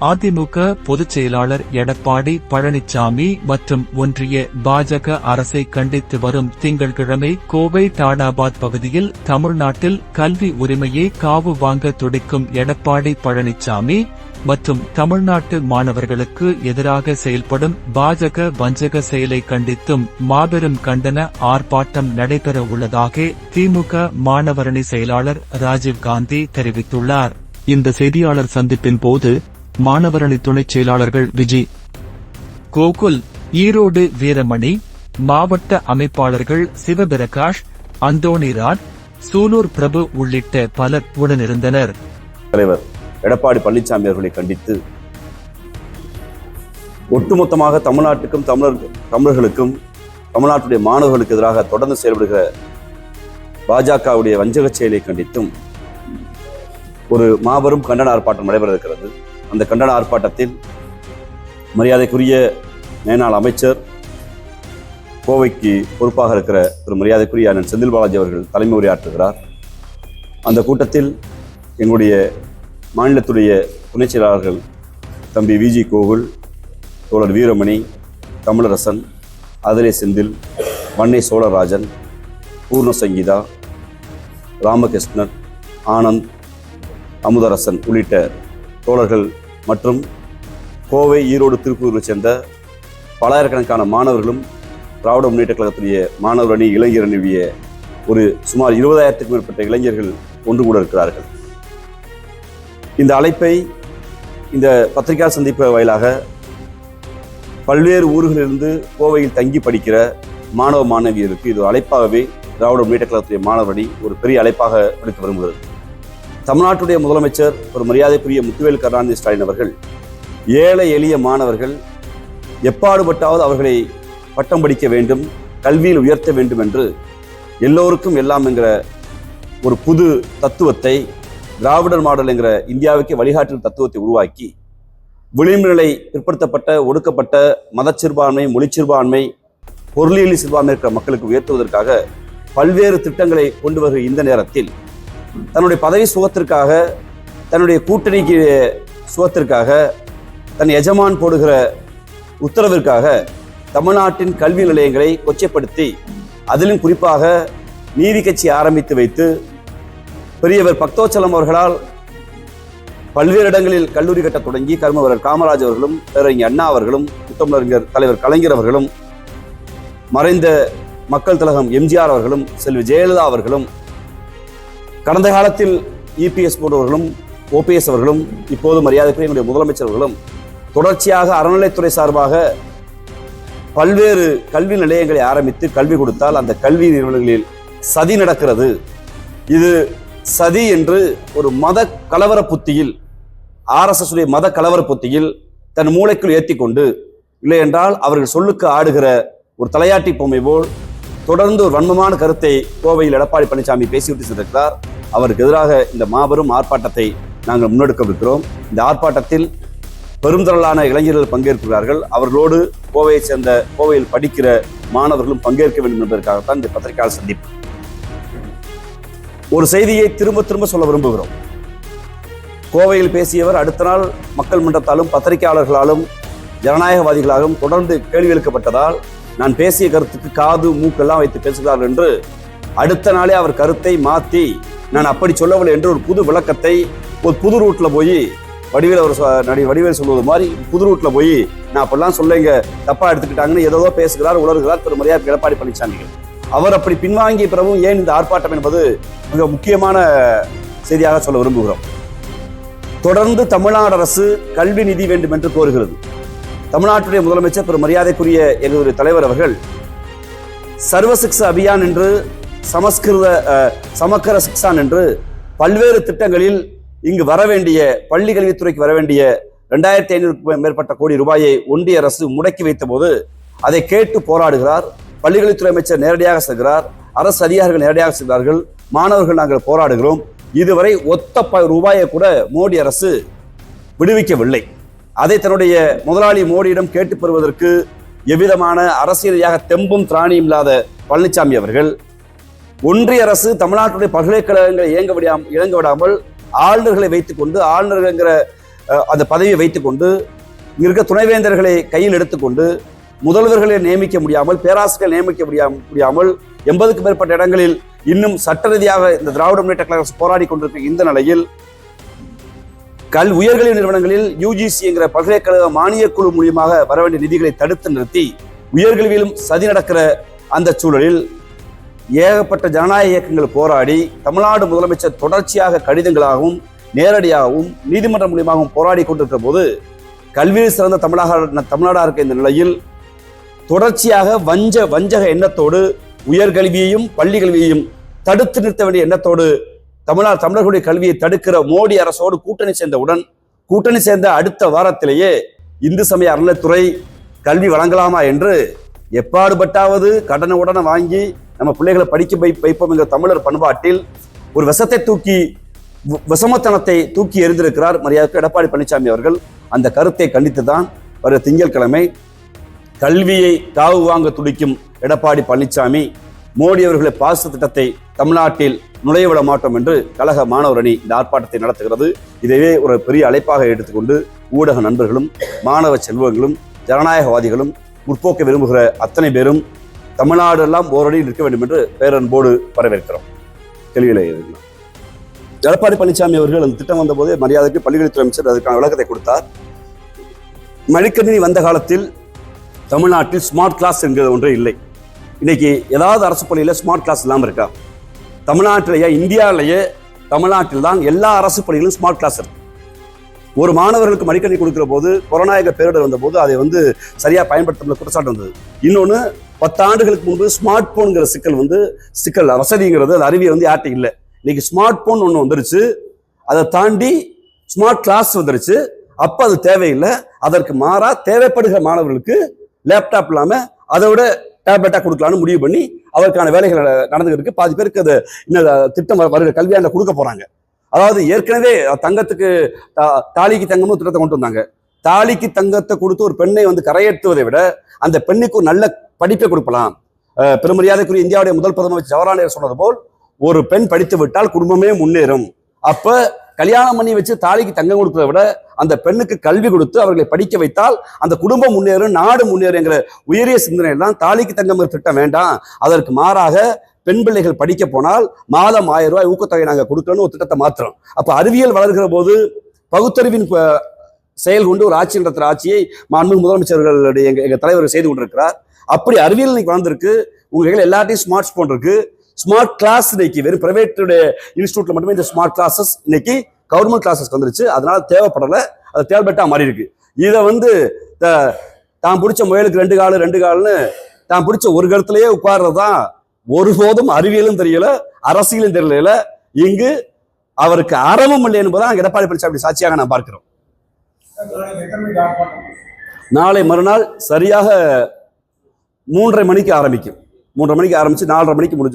அதிமுக பொதுச் செயலாளர் எடப்பாடி பழனிசாமி மற்றும் ஒன்றிய பாஜக அரசை கண்டித்து வரும் திங்கட்கிழமை கோவை டாடாபாத் பகுதியில் தமிழ்நாட்டில் கல்வி உரிமையை காவு வாங்க துடிக்கும் எடப்பாடி பழனிசாமி மற்றும் தமிழ்நாட்டு மாணவர்களுக்கு எதிராக செயல்படும் பாஜக வஞ்சக செயலை கண்டித்தும் மாபெரும் கண்டன ஆர்ப்பாட்டம் நடைபெற உள்ளதாக திமுக மாணவரணி செயலாளர் ராஜீவ் காந்தி தெரிவித்துள்ளார். இந்த செய்தியாளர் சந்திப்பின் போது மாணவரணி துணைச் செயலாளர்கள் விஜி கோகுல் ஈரோடு வீரமணி மாவட்ட அமைப்பாளர்கள் சிவபிரகாஷ் அந்தோணிராஜ் சூலூர் பிரபு உள்ளிட்ட பலர் உடனிருந்தனர். தலைவர் எடப்பாடி பழனிசாமி அவர்களை கண்டித்து ஒட்டுமொத்தமாக தமிழ்நாட்டுக்கும் தமிழர் தமிழர்களுக்கும் தமிழ்நாட்டுடைய மாணவர்களுக்கு எதிராக தொடர்ந்து செயல்படுகிற பாஜகவுடைய வஞ்சக செயலை கண்டித்தும் ஒரு மாபெரும் கண்டன ஆர்ப்பாட்டம் நடைபெற இருக்கிறது அந்த கண்டன ஆர்ப்பாட்டத்தில் மரியாதைக்குரிய மேனாள் அமைச்சர் கோவைக்கு பொறுப்பாக இருக்கிற திரு மரியாதைக்குரிய அண்ணன் செந்தில் பாலாஜி அவர்கள் தலைமை உரையாற்றுகிறார். அந்த கூட்டத்தில் எங்களுடைய மாநிலத்துடைய துணைச் செயலாளர்கள் தம்பி விஜி கோகுல் தோழர் வீரமணி தமிழரசன் அதிலே செந்தில் வன்னை சோழராஜன் பூர்ண சங்கீதா ராமகிருஷ்ணன் ஆனந்த் அமுதரசன் உள்ளிட்ட தோழர்கள் மற்றும் கோவை ஈரோடு திருப்பூரைச் சேர்ந்த பலாயிரக்கணக்கான மாணவர்களும் திராவிட முன்னேற்ற கழகத்துடைய மாணவர் அணி இளைஞர் அணிவிய ஒரு சுமார் இருபதாயிரத்துக்கும் மேற்பட்ட இளைஞர்கள் ஒன்று கூட இருக்கிறார்கள். இந்த அழைப்பை இந்த பத்திரிகா சந்திப்பு வாயிலாக பல்வேறு ஊர்களிலிருந்து கோவையில் தங்கி படிக்கிற மாணவ மாணவியருக்கு இது அழைப்பாகவே திராவிட முன்னேற்ற கழகத்துடைய மாணவர் அணி ஒரு பெரிய அழைப்பாக விடுத்து வருகிறது தமிழ்நாட்டுடைய முதலமைச்சர் ஒரு மரியாதைக்குரிய முத்துவேல் கருணாநிதி ஸ்டாலின் அவர்கள் ஏழை எளிய மாணவர்கள் எப்பாடுபட்டாவது அவர்களை பட்டம் படிக்க வேண்டும் கல்வியில் உயர்த்த வேண்டும் என்று எல்லோருக்கும் எல்லாம் என்கிற ஒரு புது தத்துவத்தை திராவிடர் மாடல் என்கிற இந்தியாவுக்கு வழிகாட்டும் தத்துவத்தை உருவாக்கி விளிம்பு நிலை பிற்படுத்தப்பட்ட ஒடுக்கப்பட்ட மதச்சிறுபான்மை மொழிச்சிறுபான்மை பொருளியல் சிறுபான்மை இருக்கிற மக்களுக்கு உயர்த்துவதற்காக பல்வேறு திட்டங்களை கொண்டு வருகிற இந்த நேரத்தில் தன்னுடைய பதவி சுகத்திற்காக தன்னுடைய கூட்டணிக்கு சுகத்திற்காக தன் எஜமான் போடுகிற உத்தரவிற்காக தமிழ்நாட்டின் கல்வி நிலையங்களை கொச்சைப்படுத்தி அதிலும் குறிப்பாக நீதி கட்சி ஆரம்பித்து வைத்து பெரியவர் பக்தோச்சலம் அவர்களால் பல்வேறு இடங்களில் கல்லூரி கட்ட தொடங்கி கர்மவரர் காமராஜ் அவர்களும் பேரறிஞர் அண்ணா அவர்களும் முத்தமிழறிஞர் தலைவர் கலைஞர் அவர்களும் மறைந்த மக்கள் திலகம் எம்ஜிஆர் அவர்களும் செல்வி ஜெயலலிதா அவர்களும் கடந்த காலத்தில் இபிஎஸ் போன்றவர்களும் ஓபிஎஸ் அவர்களும் இப்போது மரியாதைக்குரிய என்னுடைய முதலமைச்சர் அவர்களும் தொடர்ச்சியாக அறநிலைத்துறை சார்பாக பல்வேறு கல்வி நிலையங்களை ஆரம்பித்து கல்வி கொடுத்தால் அந்த கல்வி நிறுவனங்களில் சதி நடக்கிறது. இது சதி என்று ஒரு மத கலவர புத்தியில் ஆர்எஸ்எஸ் உடைய மத கலவர புத்தியில் தன் மூளைக்குள் ஏற்றி கொண்டு இல்லை என்றால் அவர்கள் சொல்லுக்கு ஆடுகிற ஒரு தலையாட்டி பொம்மை போல் தொடர்ந்து ஒரு வன்மமான கருத்தை கோவையில் எடப்பாடி பழனிசாமி பேசிவிட்டு சென்றிருக்கிறார். அவருக்கு எதிராக இந்த மாபெரும் ஆர்ப்பாட்டத்தை நாங்கள் முன்னெடுக்கவிருக்கிறோம் இந்த ஆர்ப்பாட்டத்தில் பெருந்திரளான இளைஞர்கள் பங்கேற்கிறார்கள். அவர்களோடு கோவையை சேர்ந்த கோவையில் படிக்கிற மாணவர்களும் பங்கேற்க வேண்டும் என்பதற்காகத்தான் இந்த பத்திரிகையாளர் சந்திப்பு. ஒரு செய்தியை திரும்ப திரும்ப சொல்ல விரும்புகிறோம். கோவையில் பேசியவர் அடுத்த நாள் மக்கள் மன்றத்தாலும் பத்திரிகையாளர்களாலும் ஜனநாயகவாதிகளாகவும் தொடர்ந்து கேள்வி எழுக்கப்பட்டதால் நான் பேசிய கருத்துக்கு காது மூக்கெல்லாம் வைத்து பேசுகிறார் என்று அடுத்த நாளே அவர் கருத்தை மாற்றி நான் அப்படி சொல்லவில்லை என்று ஒரு புது விளக்கத்தை ஒரு புது ரூட்ல போய் வடிவேல் அவர் சொ- நடி வடிவேல் சொல்வது மாதிரி புது ரூட்ல போய் நான் அப்படிலாம் சொல்ல இங்க தப்பா எடுத்துக்கிட்டாங்கன்னு ஏதோ பேசுகிறார் உணர்கிறார் திரு மரியாதை எடப்பாடி பழனிசாமி அவர் அப்படி பின்வாங்கிய பிறகும் ஏன் இந்த ஆர்ப்பாட்டம் என்பது மிக முக்கியமான செய்தியாக சொல்ல விரும்புகிறோம். தொடர்ந்து தமிழ்நாடு அரசு கல்வி நிதி வேண்டும் என்று கோருகிறது. தமிழ்நாட்டுடைய முதலமைச்சர் பெரும் மரியாதைக்குரிய எங்களுடைய தலைவர் அவர்கள் சர்வசிக்ஷ அபியான் என்று சமஸ்கிருத சமக்கர சிக்ஷான் என்று பல்வேறு திட்டங்களில் இங்கு வர வேண்டிய பள்ளி கல்வித்துறைக்கு வர வேண்டிய ரெண்டாயிரத்தி ஐநூறுக்கு மேற்பட்ட கோடி ரூபாயை ஒன்றிய அரசு முடக்கி வைத்த போது அதை கேட்டு போராடுகிறார். பள்ளிக்கல்வித்துறை அமைச்சர் நேரடியாக செல்கிறார். அரசு அதிகாரிகள் நேரடியாக செல்கிறார்கள். மாணவர்கள் நாங்கள் போராடுகிறோம். இதுவரை ஒத்த ப- ரூபாயை கூட மோடி அரசு விடுவிக்கவில்லை. அதை தன்னுடைய முதலாளி மோடியிடம் கேட்டு பெறுவதற்கு எவ்விதமான அரசியல் ரீதியாக தெம்பும் திராணியும் இல்லாத பழனிசாமி அவர்கள் ஒன்றிய அரசு தமிழ்நாட்டுடைய பல்கலைக்கழகங்களை இயங்க விடாம இயங்க விடாமல் ஆளுநர்களை வைத்துக்கொண்டு ஆளுநர்கள்ங்கிற அந்த பதவியை வைத்துக்கொண்டு இங்க இருக்க துணைவேந்தர்களை கையில் எடுத்துக்கொண்டு முதல்வர்களை நியமிக்க முடியாமல் பேராசிரியர்கள் நியமிக்க முடியாம முடியாமல் எண்பதுக்கு மேற்பட்ட இடங்களில் இன்னும் சட்ட ரீதியாக இந்த திராவிட முன்னேற்ற கழகம் போராடி கொண்டிருக்கிற இந்த நிலையில் கல் உயர்கல்வி நிறுவனங்களில் யூஜிசி என்கிற பல்கலைக்கழக மானியக் குழு மூலியமாக வர வேண்டிய நிதிகளை தடுத்து நிறுத்தி உயர்கல்வியிலும் சதி நடக்கிற அந்த சூழலில் ஏகப்பட்ட ஜனநாயக இயக்கங்கள் போராடி தமிழ்நாடு முதலமைச்சர் தொடர்ச்சியாக கடிதங்களாகவும் நேரடியாகவும் நீதிமன்றம் மூலியமாகவும் போராடி கொண்டிருக்கிற போது கல்வியில் சிறந்த தமிழக தமிழ்நாடாக இருக்க இந்த நிலையில் தொடர்ச்சியாக வஞ்ச வஞ்சக எண்ணத்தோடு உயர்கல்வியையும் பள்ளி கல்வியையும் தடுத்து நிறுத்த வேண்டிய எண்ணத்தோடு தமிழ்நாடு தமிழர்களுடைய கல்வியை தடுக்கிற மோடி அரசோடு கூட்டணி சேர்ந்தவுடன் கூட்டணி சேர்ந்த அடுத்த வாரத்திலேயே இந்து சமய அறநிலைத்துறை கல்வி வழங்கலாமா என்று எப்பாடுபட்டாவது கடனை உடனே வாங்கி நம்ம பிள்ளைகளை படிக்க வை வைப்போம் என்ற தமிழர் பண்பாட்டில் ஒரு விஷத்தை தூக்கி வ- விஷமத்தனத்தை தூக்கி எறிந்திருக்கிறார் மரியாதைக்கு எடப்பாடி பழனிசாமி அவர்கள். அந்த கருத்தை கண்டித்து தான் வருகிற திங்கட்கிழமை கல்வியை காவு வாங்க துடிக்கும் எடப்பாடி பழனிசாமி மோடி அவர்களை பாச திட்டத்தை தமிழ்நாட்டில் நுழைய விட மாட்டோம் என்று கழக மாணவர் அணி இந்த ஆர்ப்பாட்டத்தை நடத்துகிறது. இதையே ஒரு பெரிய அழைப்பாக எடுத்துக்கொண்டு ஊடக நண்பர்களும் மாணவ செல்வங்களும் ஜனநாயகவாதிகளும் முற்போக்க விரும்புகிற அத்தனை பேரும் தமிழ்நாடு எல்லாம் ஓரடியில் இருக்க வேண்டும் என்று பேரன்போடு வரவேற்கிறோம். தெளிவில் எடப்பாடி பழனிசாமி அவர்கள் அந்த திட்டம் வந்தபோது மரியாதைக்கு பள்ளிக்கல்வித்துறை அமைச்சர் அதற்கான விளக்கத்தை கொடுத்தார். மடிக்கணினி வந்த காலத்தில் தமிழ்நாட்டில் ஸ்மார்ட் கிளாஸ் என்கிற ஒன்றே இல்லை. இன்னைக்கு ஏதாவது அரசு பள்ளியில் ஸ்மார்ட் கிளாஸ் இல்லாமல் இருக்கா? தமிழ்நாட்டிலேயே இந்தியாவிலேயே தமிழ்நாட்டில் தான் எல்லா அரசு பள்ளிகளும் ஸ்மார்ட் கிளாஸ் இருக்கு. ஒரு மாணவர்களுக்கு மடிக்கணி கொடுக்கிற போது கொரோனாயக பேரிடர் வந்தபோது அதை வந்து சரியாக பயன்படுத்த குற்றச்சாட்டு வந்தது. இன்னொன்று பத்தாண்டுகளுக்கு முன்பு ஸ்மார்ட் போனுங்கிற சிக்கல் வந்து சிக்கல் வசதிங்கிறது அது அறிவியல் வந்து யார்கிட்ட இல்லை. இன்னைக்கு ஸ்மார்ட் போன் ஒன்று வந்துருச்சு அதை தாண்டி ஸ்மார்ட் கிளாஸ் வந்துருச்சு அப்போ அது தேவையில்லை அதற்கு மாறா தேவைப்படுகிற மாணவர்களுக்கு லேப்டாப் இல்லாமல் அதை விட டேப்லெட்டாக கொடுக்கலான்னு முடிவு பண்ணி அதற்கான வேலைகள் நடந்துகிட்டு இருக்கு. பாதி பேருக்கு அது இன்னும் திட்டம் வருகிற கல்வியாண்டில் கொடுக்க போறாங்க. அதாவது ஏற்கனவே தங்கத்துக்கு தாலிக்கு தங்கமும் திட்டத்தை கொண்டு வந்தாங்க. தாலிக்கு தங்கத்தை கொடுத்து ஒரு பெண்ணை வந்து கரையேற்றுவதை விட அந்த பெண்ணுக்கு ஒரு நல்ல படிப்பை கொடுக்கலாம். பெருமரியாதைக்குரிய இந்தியாவுடைய முதல் பிரதமர் ஜவஹர்லால் சொன்னது போல் ஒரு பெண் படித்து விட்டால் குடும்பமே முன்னேறும். அப்போ கல்யாணம் பண்ணி வச்சு தாலிக்கு தங்கம் கொடுப்பதை விட அந்த பெண்ணுக்கு கல்வி கொடுத்து அவர்களை படிக்க வைத்தால் அந்த குடும்பம் முன்னேறும் நாடு முன்னேறுங்கிற உயரிய சிந்தனையில் தான் தாலிக்கு தங்கம் திட்டம் வேண்டாம். அதற்கு மாறாக பெண் பிள்ளைகள் படிக்க போனால் மாதம் ஆயிரம் ரூபாய் ஊக்கத்தொகை நாங்கள் கொடுக்கணும்னு ஒரு திட்டத்தை மாத்திரம் அப்போ அறிவியல் வளர்கிற போது பகுத்தறிவின் செயல் கொண்டு ஒரு ஆட்சி நடத்துகிற ஆட்சியை மாண்பு முதலமைச்சர்களுடைய எங்கள் எங்கள் தலைவர் செய்து கொண்டிருக்கிறார். அப்படி அறிவியல் இன்னைக்கு வளர்ந்துருக்கு. உங்கள் எல்லாத்தையும் ஸ்மார்ட் ஃபோன் இருக்குது ஸ்மார்ட் கிளாஸ் இன்னைக்கு வெறும் பிரைவேட்டுடைய இன்ஸ்டியூட்ல மட்டுமே இந்த ஸ்மார்ட் கிளாஸஸ் இன்னைக்கு கவர்மெண்ட் கிளாஸஸ் வந்துருச்சு. அதனால தேவைப்படலை. அது தேவைப்பட்டா மாறி இருக்கு. இதை வந்து தான் பிடிச்ச முயலுக்கு ரெண்டு காலு ரெண்டு கால்னு தான் பிடிச்ச ஒரு கருத்துலயே உட்கார்றதுதான் ஒருபோதும் அறிவியலும் தெரியல அரசியலும் தெரியல. இங்கு அவருக்கு அறமும் இல்லை என்பதான் எடப்பாடி பழனிசாமி சாட்சியாக நான் பார்க்கிறோம். நாளை மறுநாள் சரியாக மூன்றரை மணிக்கு ஆரம்பிக்கும். மூன்றரை மணிக்கு ஆரம்பிச்சு நாலரை மணிக்கு முடிஞ்சு